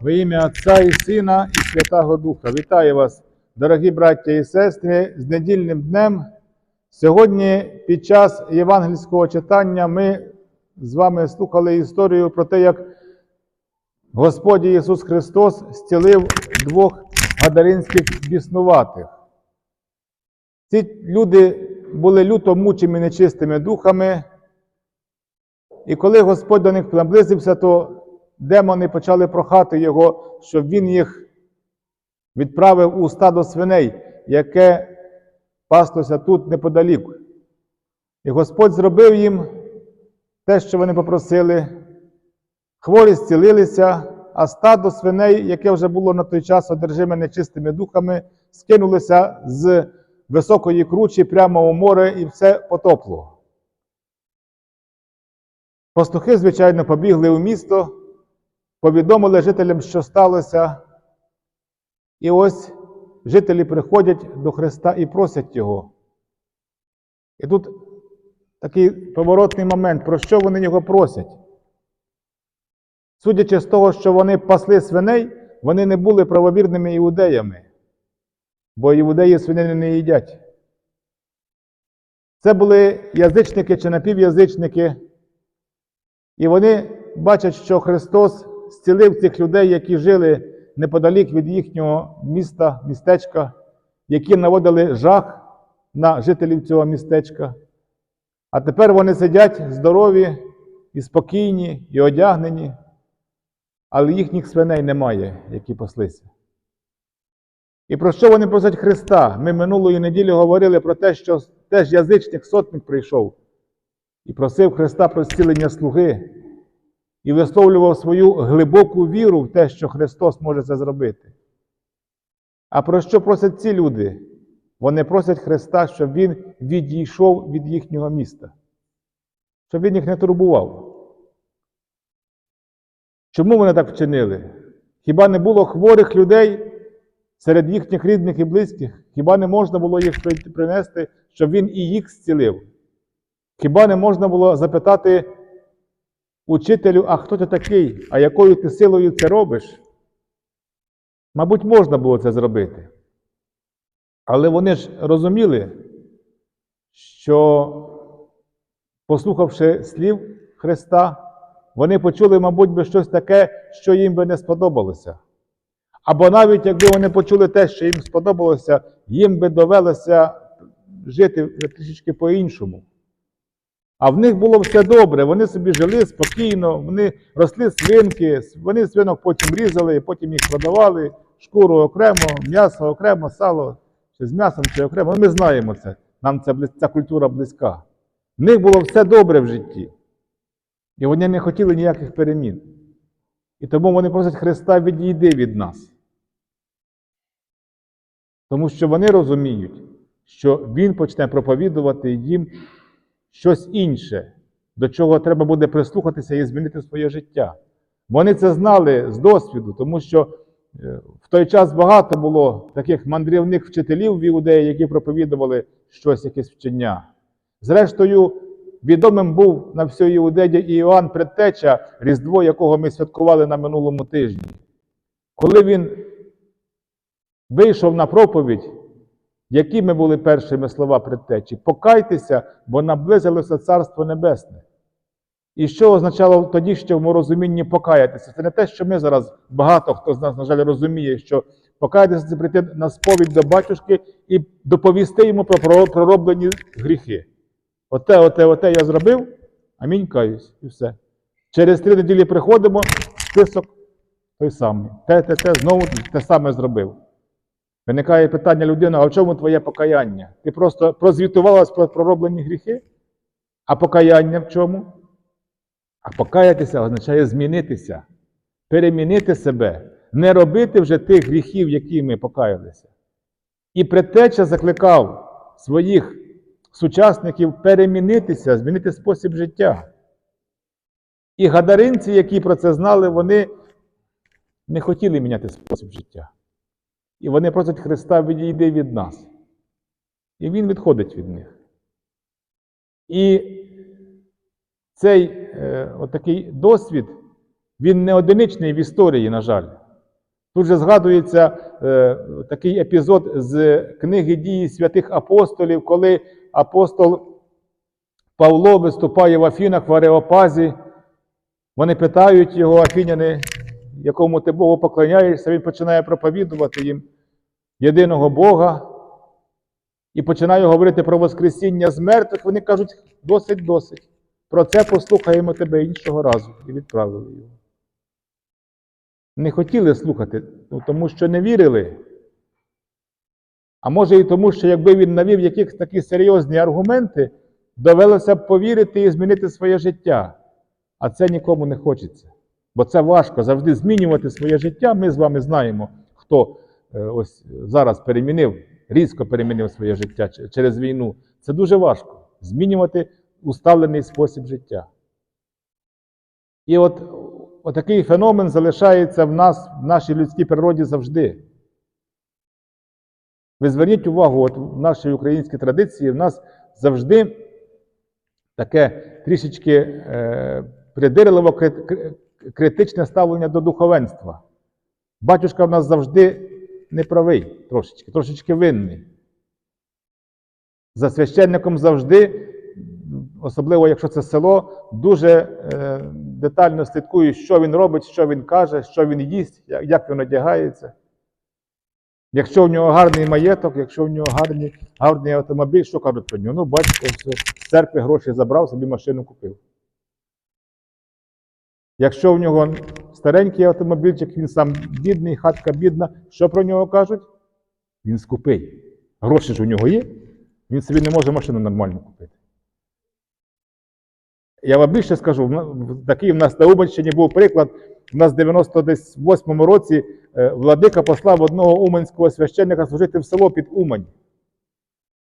Во ім'я Отця і Сина і Святого Духа. Вітаю вас, дорогі браття і сестри, з недільним днем. Сьогодні, під час євангельського читання, ми з вами слухали історію про те, як Господь Ісус Христос зцілив двох гадаринських біснуватих. Ці люди були люто мучені нечистими духами, і коли Господь до них наблизився, то демони почали прохати його, щоб він їх відправив у стадо свиней, яке паслося тут неподалік. І Господь зробив їм те, що вони попросили. Хворі зцілилися, а стадо свиней, яке вже було на той час одержиме нечистими духами, скинулося з високої кручі прямо у море і все потопло. Пастухи, звичайно, побігли у місто, повідомили жителям, що сталося. І ось жителі приходять до Христа і просять Його. І тут такий поворотний момент, про що вони його просять. Судячи з того, що вони пасли свиней, вони не були правовірними іудеями, бо іудеї свинини не їдять. Це були язичники чи напівязичники, і вони бачать, що Христос зцілив цих людей, які жили неподалік від їхнього міста, містечка, які наводили жах на жителів цього містечка. А тепер вони сидять здорові і спокійні, і одягнені, але їхніх свиней немає, які паслися. І про що вони просять Христа? Ми минулої неділі говорили про те, що теж язичник сотник прийшов і просив Христа про зцілення слуги, і висловлював свою глибоку віру в те, що Христос може це зробити. А про що просять ці люди? Вони просять Христа, щоб Він відійшов від їхнього міста, щоб Він їх не турбував. Чому вони так вчинили? Хіба не було хворих людей серед їхніх рідних і близьких? Хіба не можна було їх принести, щоб Він і їх зцілив? Хіба не можна було запитати учителю, а хто ти такий, а якою ти силою це робиш? Мабуть, можна було це зробити. Але вони ж розуміли, що, послухавши слів Христа, вони почули, мабуть, би щось таке, що їм би не сподобалося. Або навіть якби вони почули те, що їм сподобалося, їм би довелося жити трішечки по-іншому. А в них було все добре, вони собі жили спокійно, вони росли свинки, вони свинок потім різали, потім їх продавали, шкуру окремо, м'ясо окремо, сало чи з м'ясом, чи окремо. Ми знаємо це. Нам ця, ця культура близька. В них було все добре в житті. І вони не хотіли ніяких перемін. І тому вони просять Христа відійди від нас. Тому що вони розуміють, що Він почне проповідувати їм щось інше, до чого треба буде прислухатися і змінити своє життя. Вони це знали з досвіду, тому що в той час багато було таких мандрівних вчителів в іудеї, які проповідували щось, якесь вчення. Зрештою, відомим був на всій Іудеї і Іоанн Предтеча, Різдво, якого ми святкували на минулому тижні. Коли він вийшов на проповідь, якими були першими слова предтечі? Покайтеся, бо наблизилося Царство Небесне. І що означало тоді ще в розумінні покаятися? Це не те, що ми зараз багато хто з нас, на жаль, розуміє, що покаятися це прийти на сповідь до батюшки і доповісти йому про пророблені гріхи. Оте, оте, оте я зробив, амінь каюсь, і все. Через три неділі приходимо, список той самий. Те, те, те, знову те саме зробив. Виникає питання людини, а в чому твоє покаяння? Ти просто прозвітувалась про пророблені гріхи? А покаяння в чому? А покаятися означає змінитися, перемінити себе, не робити вже тих гріхів, які ми покаялися. І предтеча закликав своїх сучасників перемінитися, змінити спосіб життя. І гадаринці, які про це знали, вони не хотіли міняти спосіб життя. І вони просять Христа відійди від нас. І Він відходить від них. І цей е, отакий досвід, він не одиничний в історії, на жаль. Тут же згадується е, такий епізод з книги дії святих апостолів, коли апостол Павло виступає в Афінах в Ареопазі. Вони питають його, афіняни, якому ти Богу поклоняєшся, він починає проповідувати їм єдиного Бога і починає говорити про Воскресіння з мертвих. Вони кажуть, досить, досить. Про це послухаємо тебе іншого разу. І відправили його. Не хотіли слухати, ну, тому що не вірили. А може і тому, що якби він навів якісь такі серйозні аргументи, довелося б повірити і змінити своє життя. А це нікому не хочеться. Бо це важко завжди змінювати своє життя. Ми з вами знаємо, хто е, ось зараз перемінив, різко перемінив своє життя через війну. Це дуже важко змінювати усталений спосіб життя. І от отакий феномен залишається в нас, в нашій людській природі завжди. Ви зверніть увагу, от в нашій українській традиції в нас завжди таке трішечки е, придирливо критичне ставлення до духовенства. Батюшка в нас завжди неправий трошечки, трошечки винний. За священником завжди, особливо якщо це село, дуже е, детально слідкує, що він робить, що він каже, що він їсть, як- він одягається. Якщо в нього гарний маєток, якщо в нього гарний, гарний автомобіль, що кажуть про нього? Ну, батько з церкви гроші забрав, собі машину купив. Якщо в нього старенький автомобільчик, він сам бідний, хатка бідна, що про нього кажуть? Він скупий. Гроші ж у нього є, він собі не може машину нормально купити. Я вам більше скажу, такий в нас на Уманщині був приклад. У нас в 98-му році е, владика послав одного уманського священника служити в село під Умань.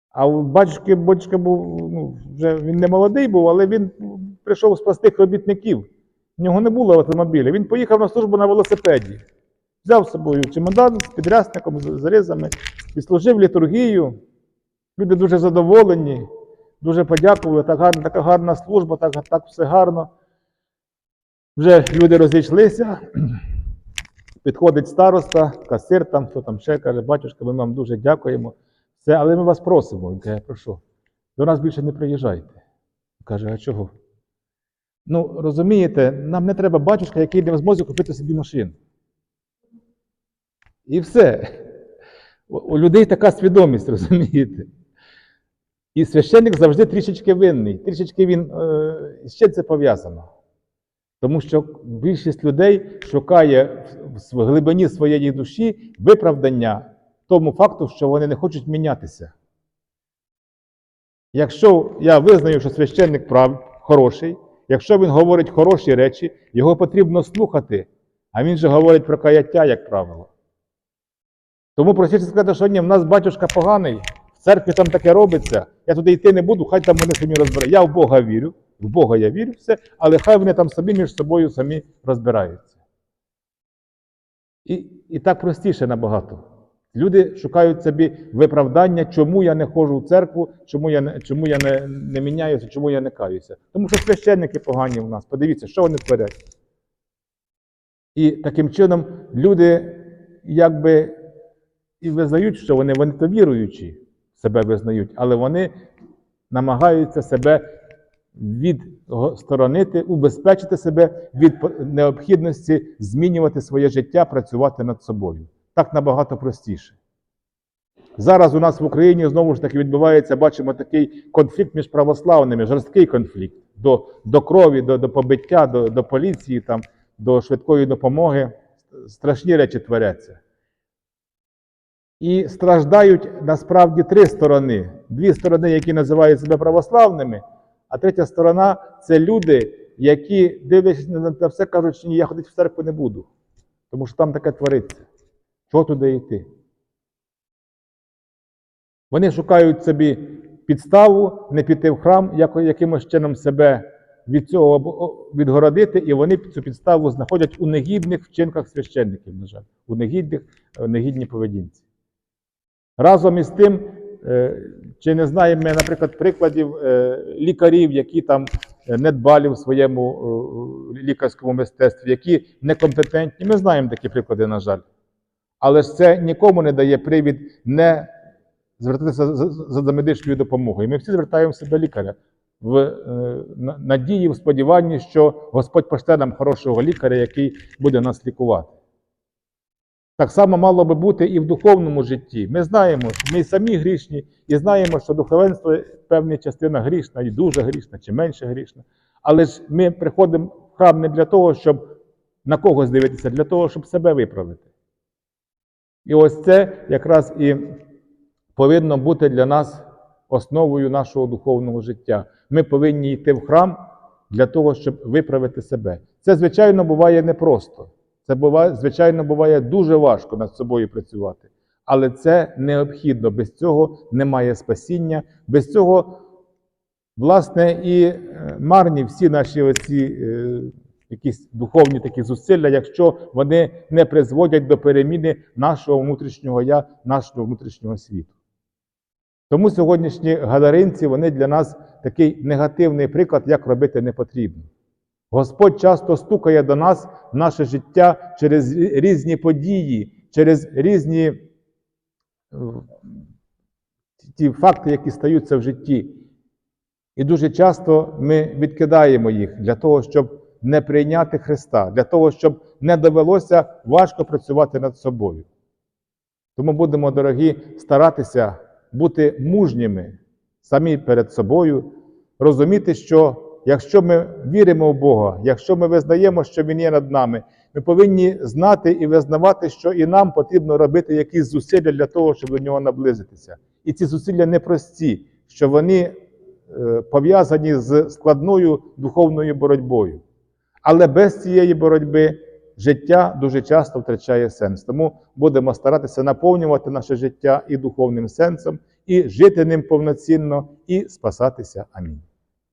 А у батюшки, батюшка був, ну, вже він не молодий був, але він прийшов з простих робітників. В нього не було автомобіля. Він поїхав на службу на велосипеді. Взяв з собою чемодан з підрясником, з зарізами, відслужив літургію. Люди дуже задоволені, дуже подякували. Так гарна, така гарна служба, так, так все гарно. Вже люди розійшлися. Підходить староста, касир там, хто там ще каже, батюшка, ми вам дуже дякуємо. Все, але ми вас просимо. Він каже, прошу, до нас більше не приїжджайте. Каже, а чого? Ну, розумієте, нам не треба батюшка, який не в змозі купити собі машину. І все. У людей така свідомість, розумієте? І священник завжди трішечки винний. Трішечки він е, з чим це пов'язано. Тому що більшість людей шукає в глибині своєї душі виправдання тому факту, що вони не хочуть мінятися. Якщо я визнаю, що священник прав, хороший, якщо він говорить хороші речі, його потрібно слухати, а він же говорить про каяття, як правило. Тому простіше сказати, що ні, в нас батюшка поганий, в церкві там таке робиться, я туди йти не буду, хай там вони самі розбирають. Я в Бога вірю, в Бога я вірю, все, але хай вони там собі між собою самі розбираються. І, і так простіше набагато. Люди шукають собі виправдання, чому я не ходжу в церкву, чому я чому я не, не міняюся, чому я не каюся. Тому що священники погані в нас. Подивіться, що вони творять. І таким чином люди якби і визнають, що вони, вони то віруючі себе визнають, але вони намагаються себе відсторонити, убезпечити себе від необхідності змінювати своє життя, працювати над собою. Так набагато простіше. Зараз у нас в Україні знову ж таки відбувається, бачимо такий конфлікт між православними, жорсткий конфлікт до, до крові, до, до побиття, до, до поліції, там, до швидкої допомоги. Страшні речі творяться. І страждають насправді три сторони. Дві сторони, які називають себе православними, а третя сторона це люди, які, дивлячись на на все, кажуть, що ні, я ходити в церкву не буду, тому що там таке твориться. Чого туди йти? Вони шукають собі підставу не піти в храм, якимось чином себе від цього відгородити, і вони цю підставу знаходять у негідних вчинках священників, на жаль, у негідних, е, негідній поведінці. Разом із тим, е, чи не знаємо ми, наприклад, прикладів е, лікарів, які там не дбали в своєму лікарському мистецтві, які некомпетентні. Ми знаємо такі приклади, на жаль. Але ж це нікому не дає привід не звертатися за, медичною допомогою. Ми всі звертаємося до лікаря в е, надії, в сподіванні, що Господь пошле нам хорошого лікаря, який буде нас лікувати. Так само мало би бути і в духовному житті. Ми знаємо, що ми самі грішні, і знаємо, що духовенство певна частина грішна, і дуже грішна, чи менше грішна. Але ж ми приходимо в храм не для того, щоб на когось дивитися, для того, щоб себе виправити. І ось це якраз і повинно бути для нас основою нашого духовного життя. Ми повинні йти в храм для того, щоб виправити себе. Це, звичайно, буває непросто. Це буває, звичайно, буває дуже важко над собою працювати. Але це необхідно. Без цього немає спасіння. Без цього, власне, і е, марні всі наші оці е, якісь духовні такі зусилля, якщо вони не призводять до переміни нашого внутрішнього я, нашого внутрішнього світу. Тому сьогоднішні гадаринці вони для нас такий негативний приклад, як робити не потрібно. Господь часто стукає до нас в наше життя через різні події, через різні е, ті факти, які стаються в житті. І дуже часто ми відкидаємо їх для того, щоб не прийняти Христа, для того, щоб не довелося важко працювати над собою. Тому будемо, дорогі, старатися бути мужніми самі перед собою, розуміти, що якщо ми віримо в Бога, якщо ми визнаємо, що Він є над нами, ми повинні знати і визнавати, що і нам потрібно робити якісь зусилля для того, щоб до нього наблизитися. І ці зусилля непрості, що вони е, пов'язані з складною духовною боротьбою. Але без цієї боротьби життя дуже часто втрачає сенс. Тому будемо старатися наповнювати наше життя і духовним сенсом, і жити ним повноцінно, і спасатися. Амінь.